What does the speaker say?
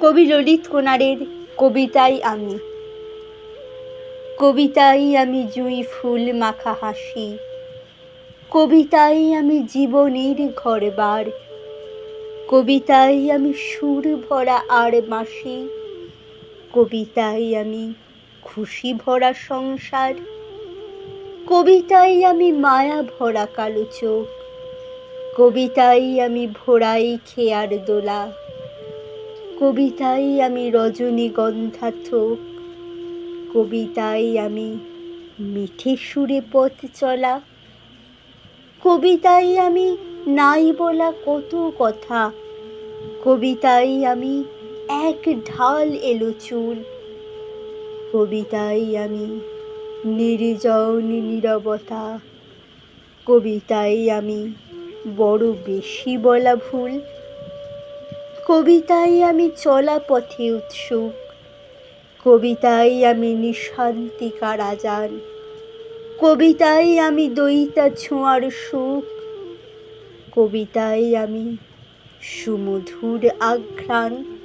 কবি ললিত কোনারের কবিতাই আমি। কবিতাই আমি জুঁই ফুল মাখা হাসি। কবিতাই আমি জীবনের ঘরবার। কবিতাই আমি সুর ভরা আর মাসি। কবিতাই আমি খুশি ভরা সংসার। কবিতাই আমি মায়া ভরা কালো চোখ। কবিতাই আমি ভোরাই খেয়ার দোলা। কবিতাই আমি রজনীগন্ধা থোক কবিতাই আমি মিঠে সুরে পথ চলা। কবিতাই আমি নাই বলা কত কথা। কবিতাই আমি এক ঢাল এলো চুল। কবিতাই আমি নির্জন নীরবতা। কবিতাই আমি বড় বেশি বলা ভুল। কবিতাই আমি চলা পথে উৎসুক। কবিতায় আমি নিশান্তিকার আজান কবিতায় আমি দইতা ছোঁয়ার সুখ। কবিতায় আমি সুমধুর আঘ্রাণ।